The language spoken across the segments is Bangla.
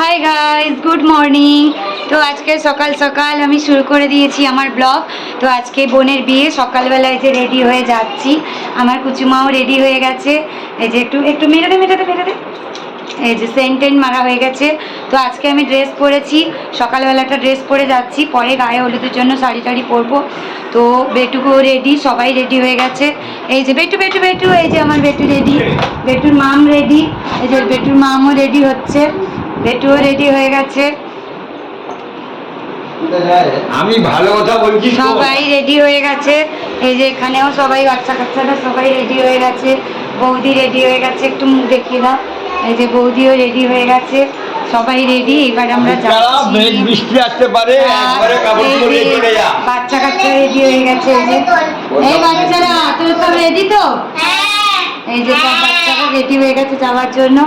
হাই গাইজ গুড মর্নিং তো আজকে সকাল সকাল আমি শুরু করে দিয়েছি আমার ব্লগ। তো আজকে বোনের বিয়ে সকালবেলায় যে রেডি হয়ে যাচ্ছি। আমার কুচুমাও রেডি হয়ে গেছে। এই যে একটু একটু মেটাতে মেটাতে মেটাতে এই যে সেন্টেন মারা হয়ে গেছে। তো আজকে আমি ড্রেস পরেছি। সকালবেলাটা ড্রেস পরে যাচ্ছি। পরে গায়ে হলুদের জন্য শাড়ি টাড়ি পরবো। তো বেটুকো রেডি সবাই রেডি হয়ে গেছে। এই যে বেটু বেটু বেটু, এই যে আমার বেটু রেডি বেটুর মাম রেডি এই যে বেটুর মামও রেডি হচ্ছে। বেটুও রেডি হয়ে গেছে। আমি ভালো কথা বলছি সবাই রেডি হয়ে গেছে। এই যে এখানেও সবাই বাচ্চা কাচ্চারা সবাই রেডি হয়ে গেছে। বৌদি রেডি হয়ে গেছে একটু মুখ দেখিয়ে দাও এই যে বৌদিও রেডি হয়ে গেছে। সবাই রেডি এবার আমরা বৃষ্টি আসতে পারে একবারে কাপড় চলে যা। বাচ্চা কাচ্চা রেডি হয়ে গেছে এই যে। এই বাচ্চারা তোর সব রেডি তো? এই যে সব বাচ্চারা রেডি হয়ে গেছে যাওয়ার জন্য।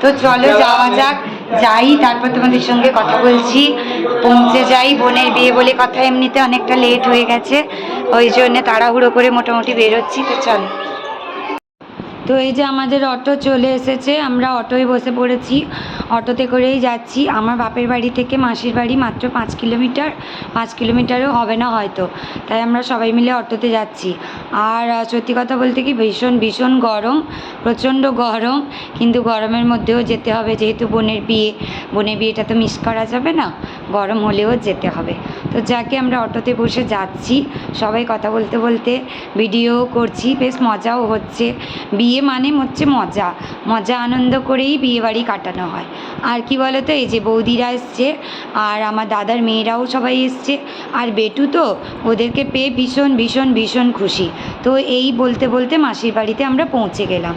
তো চলো। যাওয়া যাক। যাই, তারপর তোমাদের সঙ্গে কথা বলছি। পৌঁছে যাই, বোনের বিয়ে বলে কথা এমনিতে অনেকটা লেট হয়ে গেছে। ওই জন্য তাড়াহুড়ো করে মোটামুটি বেরোচ্ছি, তো চলো। তো এই যে আমাদের অটো চলে এসেছে, আমরা অটোয় বসে পড়েছি। অটোতে করেই যাচ্ছি। আমার বাপের বাড়ি থেকে মাসির বাড়ি মাত্র পাঁচ কিলোমিটার। পাঁচ কিলোমিটারও হবে না হয়তো। তাই আমরা সবাই মিলে অটোতে যাচ্ছি। আর সত্যি কথা বলতে কি ভীষণ ভীষণ গরম, প্রচণ্ড গরম। কিন্তু গরমের মধ্যেও যেতে হবে। যেহেতু বোনের বিয়ে, বোনের বিয়েটা তো মিস করা যাবে না। গরম হলেও যেতে হবে। যাকে আমরা অটোতে বসে যাচ্ছি সবাই কথা বলতে বলতে ভিডিও করছি বেশ মজাও হচ্ছে। বিয়ে মানে হচ্ছে মজা। মজা আনন্দ করেই বিয়ে বাড়ি কাটানো হয়। আর কি বলতো এই যে বৌদিরা এসছে আর আমার দাদার মেয়েরাও সবাই এসছে আর বেটু তো ওদেরকে পেয়ে ভীষণ ভীষণ ভীষণ খুশি। তো এই বলতে বলতে মাসির বাড়িতে আমরা পৌঁছে গেলাম।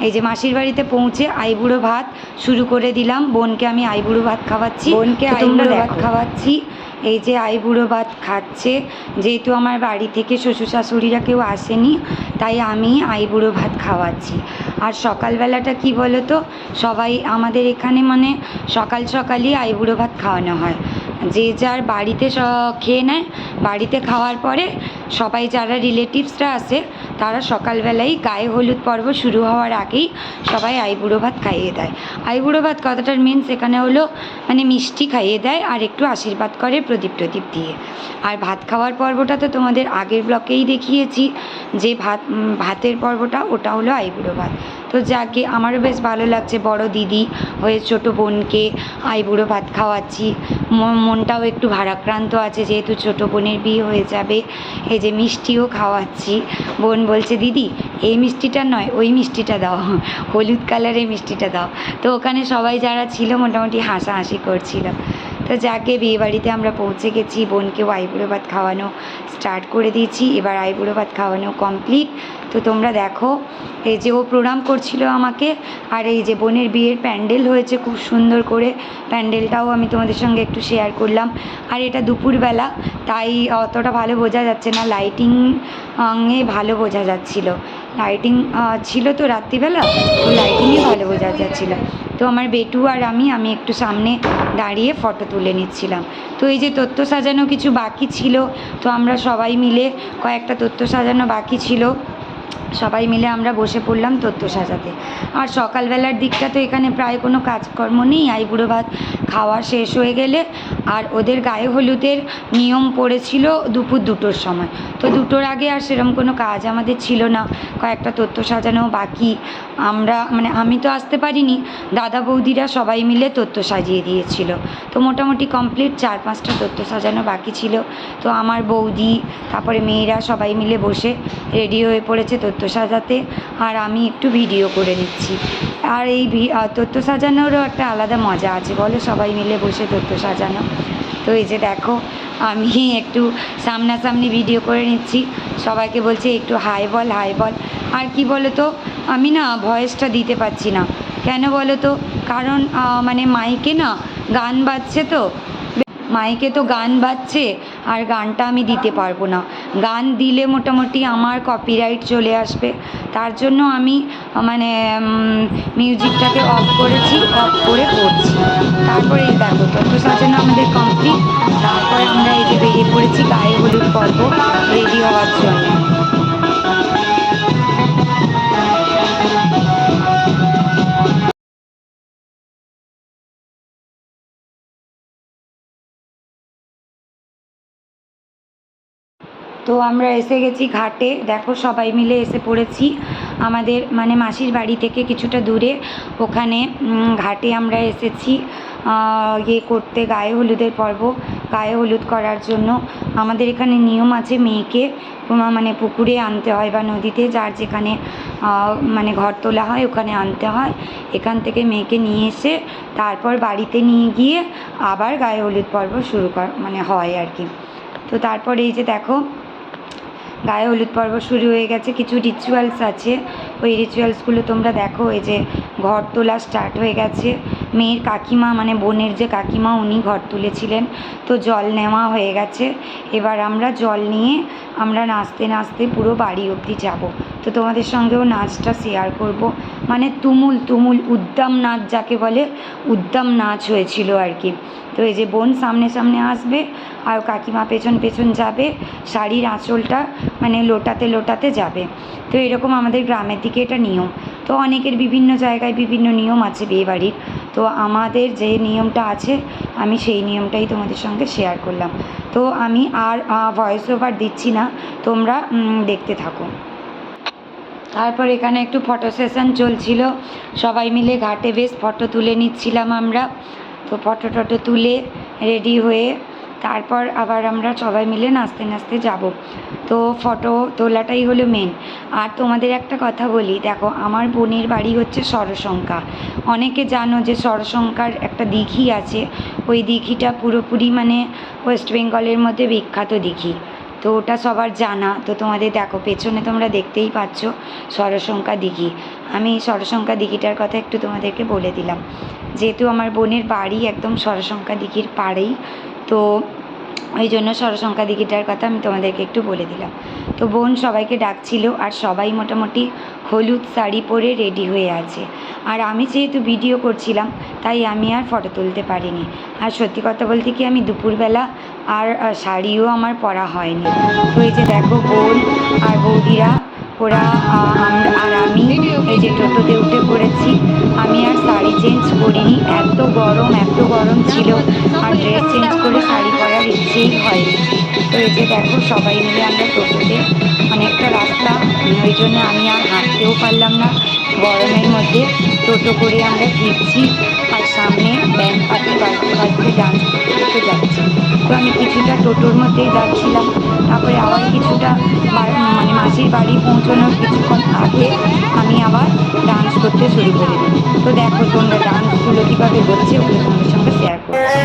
এই যে মাসির বাড়িতে পৌঁছে আইবুড়ো ভাত শুরু করে দিলাম। বোনকে আমি আইবুড়ো ভাত খাওয়াচ্ছি। বোনকে আইবুড়ো ভাত খাওয়াচ্ছি। এই যে আইবুড়ো ভাত খাচ্ছে, যেহেতু আমার বাড়ি থেকে শ্বশুর শাশুড়িরা কেউ আসেনি, তাই আমি আইবুড়ো ভাত খাওয়াচ্ছি। আর সকালবেলাটা কি বলো তো সবাই আমাদের এখানে মানে সকাল সকালই আইবুড়ো ভাত খাওয়ানো হয়। যে যার বাড়িতে খেয়ে নেয়, বাড়িতে খাওয়ার পরে সবাই যারা রিলেটিভসরা আসে তারা সকালবেলাই গায়ে হলুদ পর্ব শুরু হওয়ার আগেই সবাই আইবুড়ো ভাত খাইয়ে দেয়। আইবুড়ো ভাত কথাটার মেন এখানে হলো মানে মিষ্টি খাইয়ে দেয় আর একটু আশীর্বাদ করে প্রদীপ প্রদীপ দিয়ে। আর ভাত খাওয়ার পর্বটা তো তোমাদের আগের ব্লকেই দেখিয়েছি, যে ভাত ভাতের পর্বটা ওটা হলো আইবুড়ো ভাত। তো যাকে, আমারও বেশ ভালো লাগছে, বড় দিদি হয়ে ছোট বোনকে আইবুড়ো ভাত খাওয়াচ্ছি। মন- মনটাও একটু ভারাক্রান্ত আছে, যেহেতু ছোট বোনের বিয়ে হয়ে যাবে, এই যে মিষ্টিও খাওয়াচ্ছি। বোন বলছে, দিদি, এই মিষ্টিটা নয়, ওই মিষ্টিটা দাও, হলুদ কালারের মিষ্টিটা দাও। তো ওখানে সবাই যারা ছিল, মোটামুটি হাসাহাসি করছিল। তো যাকে বিয়ে বাড়িতে আমরা পৌঁছে গেছি বোনকেও আইবুড়ো ভাত খাওয়ানো স্টার্ট করে দিয়েছি। এবার আইবুড়ো ভাত খাওয়ানো কমপ্লিট তো তোমরা দেখো, এই যে ও প্রণাম করছিল আমাকে, আর এই যে বোনের বিয়ের প্যান্ডেল হয়েছে খুব সুন্দর করে। প্যান্ডেলটাও আমি তোমাদের সঙ্গে একটু শেয়ার করলাম। আর এটা দুপুরবেলা, তাই অতটা ভালো বোঝা যাচ্ছে না। লাইটিং এ ভালো বোঝা যাচ্ছিল। লাইটিং ছিল তো রাত্রিবেলা লাইটিংয়ে ভালো বোঝা যাচ্ছিল। তো আমার বেটু আর আমি আমি একটু সামনে দাঁড়িয়ে ফটো তুলে নিচ্ছিলাম। তো এই যে তথ্য সাজানো কিছু বাকি ছিল, তো আমরা সবাই মিলে কয়েকটা তথ্য সাজানো বাকি ছিল। সবাই মিলে আমরা বসে পড়লাম তথ্য সাজাতে। আর সকালবেলার দিকটা তো এখানে প্রায় কোনো কাজকর্ম নেই। আইবুড়ো ভাত খাওয়া শেষ হয়ে গেলে আর ওদের গায়ে হলুদের নিয়ম পড়েছিল দুপুর দুটোর সময়। তো দুটোর আগে আর সেরকম কোনো কাজ আমাদের ছিল না। কয়েকটা তথ্য সাজানো বাকি। আমরা মানে আমি তো আসতে পারিনি, দাদা বৌদিরা সবাই মিলে তথ্য সাজিয়ে দিয়েছিল। তো মোটামুটি কমপ্লিট চার পাঁচটা তথ্য সাজানো বাকি ছিল। তো আমার বৌদি, তারপরে মেয়েরা সবাই মিলে বসে রেডি হয়ে পড়েছে তথ্য সাজাতে আর আমি একটু ভিডিও করে নিচ্ছি। আর এই তথ্য সাজানোরও একটা আলাদা মজা আছে। বলো সবাই মিলে বসে তথ্য সাজানো। তো এই যে দেখো, আমি একটু সামনাসামনি ভিডিও করে নিচ্ছি। সবাইকে বলছি একটু হাই বল হাই বল। আর কি বলো তো আমি না ভয়েসটা দিতে পারছি না। কেন বলো তো কারণ মানে মাইকে না গান বাজছে তো। মাইকে তো গান বাজছে, আর গানটা আমি দিতে পারব না। গান দিলে মোটামুটি আমার কপিরাইট চলে আসবে। তার জন্য আমি মানে মিউজিকটাকে অফ করেছি অফ করে করছি। তারপরে এই দেখো তত সাজানো আমাদের কমপ্লিট তারপরে আমরা এই যে বেরিয়ে পড়েছি গায়ে হলুদ পর্ব রেডি হওয়ার জন্য। তো আমরা এসে গেছি ঘাটে। দেখো সবাই মিলে এসে পড়েছি। আমাদের মানে মাসির বাড়ি থেকে কিছুটা দূরে। ওখানে ঘাটে আমরা এসেছি। ইয়ে করতে গায়ে হলুদের পর্ব, গায়ে হলুদ করার জন্য। আমাদের এখানে নিয়ম আছে মেয়েকে মানে পুকুরে আনতে হয় বা নদীতে, যার যেখানে মানে ঘর তোলা হয় ওখানে আনতে হয়। এখান থেকে মেয়েকে নিয়ে এসে তারপর বাড়িতে নিয়ে গিয়ে আবার গায়ে হলুদ পর্ব শুরু কর মানে হয় আর কি। তো তারপর এই যে দেখো গায়ে হলুদ পর্ব শুরু হয়ে গেছে। কিছু রিচুয়ালস আছে। ওই রিচুয়ালসগুলো তোমরা দেখো। এই যে ঘর তোলা স্টার্ট হয়ে গেছে। মেয়ের কাকিমা মানে বোনের যে কাকিমা, উনি ঘর তুলেছিলেন। তো জল নেওয়া হয়ে গেছে। এবার আমরা জল নিয়ে আমরা নাচতে নাচতে পুরো বাড়ি অবধি যাব। তো তোমাদের সঙ্গেও নাচটা শেয়ার করব। মানে তুমুল তুমুল উদ্দাম নাচ যাকে বলে, উদ্দাম নাচ হয়েছিল আর কি। তো এই যে বোন সামনে সামনে আসবে। আর কাকিমা পেছন পেছন যাবে, শাড়ির আঁচলটা মানে লোটাতে লোটাতে যাবে। তো এরকম আমাদের গ্রামের দিকে এটা নিয়ম। তো অনেকের বিভিন্ন জায়গায় বিভিন্ন নিয়ম আছে বিয়েবাড়ির। তো আমাদের যে নিয়মটা আছে, আমি সেই নিয়মটাই তোমাদের সঙ্গে শেয়ার করলাম। তো আমি আর ভয়েস ওভার দিচ্ছি না, তোমরা দেখতে থাকো। তারপর এখানে একটু ফটো সেশন চলছিল। সবাই মিলে ঘাটে বেশ ফটো তুলে নিচ্ছিলাম আমরা। তো ফটো টটো তুলে রেডি হয়ে তারপর আবার আমরা সবাই মিলে নাচতে নাচতে যাব। তো ফটো তোলাটাই হলো মেন আর তোমাদের একটা কথা বলি, দেখো আমার বোনের বাড়ি হচ্ছে সরসংখ্যা অনেকে জানো যে সরসংখ্যার একটা দিঘি আছে, ওই দিঘিটা পুরোপুরি মানে ওয়েস্ট বেঙ্গলের মধ্যে বিখ্যাত দিঘি। তো ওটা সবার জানা। তো তোমাদের দেখো, পেছনে তোমরা দেখতেই পাচ্ছ সরসংখ্যা দিঘি। আমি সরসংখ্যা দিঘিটার কথা একটু তোমাদেরকে বলে দিলাম। যেহেতু আমার বোনের বাড়ি একদম সরসংখ্যা দিঘির পাড়েই তো ওই জন্য সরসংখ্যা দিঘিটার কথা আমি তোমাদেরকে একটু বলে দিলাম। তো বোন সবাইকে ডাকছিল আর সবাই মোটামুটি হলুদ শাড়ি পরে রেডি হয়ে আছে। আর আমি যেহেতু ভিডিও করছিলাম, তাই আমি আর ফটো তুলতে পারিনি। আর সত্যি কথা বলতে কি আমি দুপুরবেলা আর শাড়িও আমার পরা হয়নি। তো এই যে দেখো বোন আর বৌদিরা ওরা আর আমি এই যে টোটোতে উঠে পড়েছি, আমি আর শাড়ি চেঞ্জ করিনি। এত গরম এত গরম ছিল। আর ড্রেস চেঞ্জ করে শাড়ি পরার ইচ্ছেই হয় তো এই যে দেখো, সবাই মিলে আমরা টোটোতে অনেকটা রাস্তা, ওই জন্য আমি আর হাঁটতেও পারলাম না। গরমের মধ্যে টোটো করে আমরা ফিরছি আর সামনে ব্যান্ড পার্টি বাজতে বাজতে ডান্স করতে যাচ্ছি। তো আমি কিছুটা টোটোর মধ্যেই যাচ্ছিলাম। তারপরে আবার কিছুটা মানে মাসির বাড়ি পৌঁছানোর কিছুক্ষণ আগে আমি আবার ডান্স করতে শুরু করে। তো দেখো তোমরা ডান্সগুলো কীভাবে হচ্ছে, ওগুলো তোমাদের সঙ্গে শেয়ার করছি।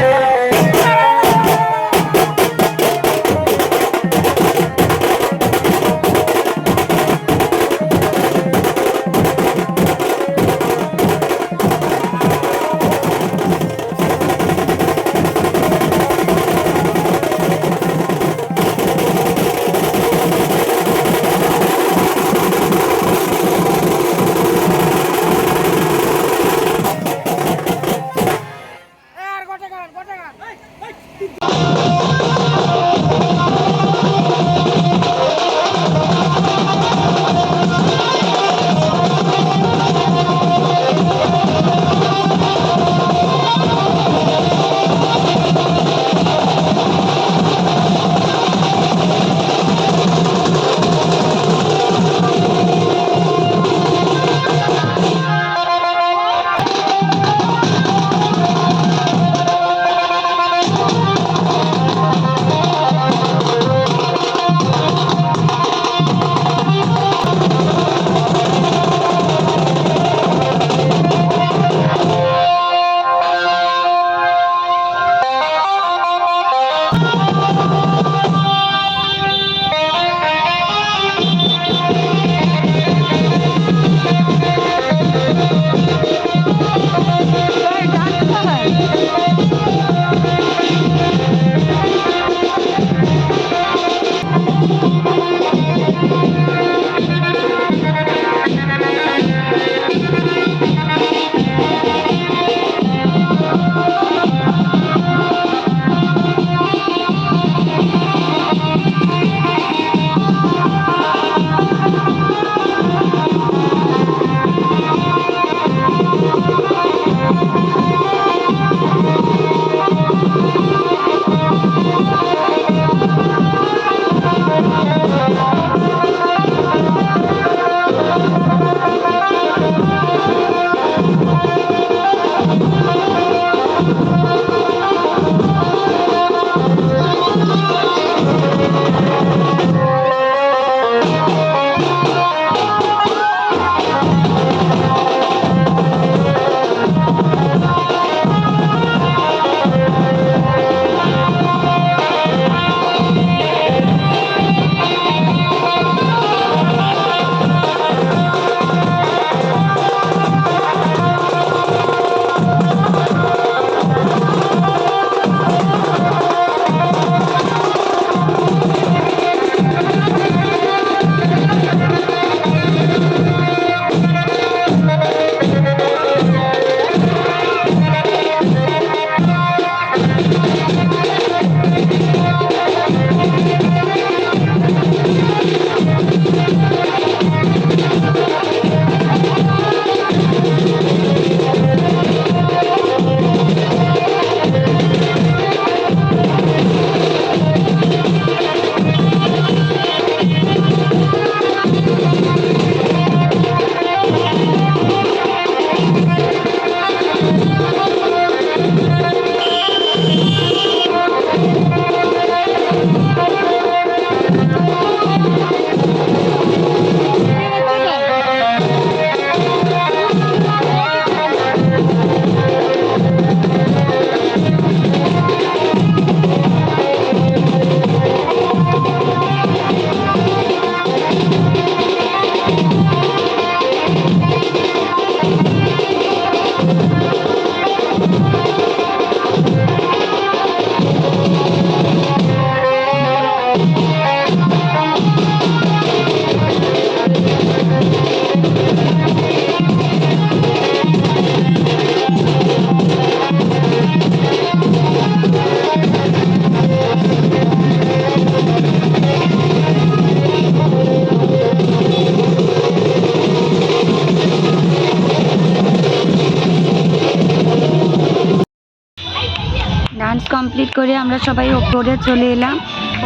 করে আমরা সবাই ওপরে চলে এলাম।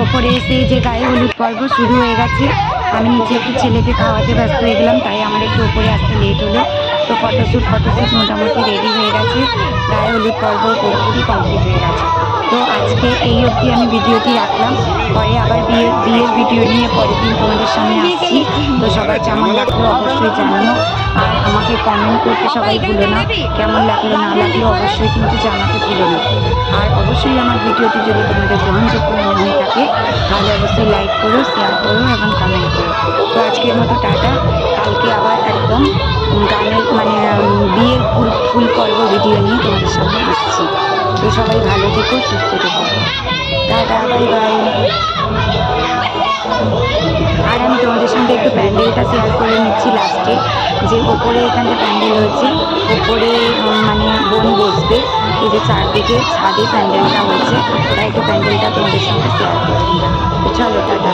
ওপরে এসে যে গায়ে হলুদ পর্ব শুরু হয়ে গেছে। আমি নিচে একটু ছেলেকে খাওয়াতে ব্যস্ত হয়ে গেলাম, তাই আমার একটু ওপরে আসতে লেট হলো। তো ফটোশ্যুট ফটোশ্যুট মোটামুটি রেডি হয়ে গেছে। গায়ে হলুদ পর্ব পুরোপুরি কমপ্লিট হয়ে গেছে। তো আজকে এই অবধি আমি ভিডিওটি রাখলাম। পরে আবার বিয়ের বিয়ের ভিডিও নিয়ে পরের দিন তোমাদের সামনে আসছি। তো সবাই কেমন লাগল অবশ্যই জানানো। আর আমাকে কমেন্ট করতে সবাই ভুলো না। কেমন লাগল, না লাগল অবশ্যই কিন্তু জানাতে ভুলো না। আর অবশ্যই আমার ভিডিওটি যদি তোমাদের গ্রহণযোগ্য মনে হয়ে থাকে, তাহলে অবশ্যই লাইক করো শেয়ার করো এবং কমেন্ট করো। তো আজকের মতো টাটা। কালকে আবার একদম ফুল পর্ব ভিডিও নিয়ে তোমাদের সামনে আসছি। তো সবাই ভালো থেকো, সুস্থ থেকো। টাটা বাই বাই আর আমি তোমাদের সঙ্গে একটু প্যান্ডেলটা শেয়ার করে নিচ্ছি লাস্টে যে ওপরে এখানটা প্যান্ডেল হয়েছে, ওপরে মানে বোন বসবে। এই যে চারদিকে ছাদে প্যান্ডেলটা হয়েছে তাই একটু প্যান্ডেলটা তোমাদের সঙ্গে শেয়ার করে নিলাম তো চলো, টাটা।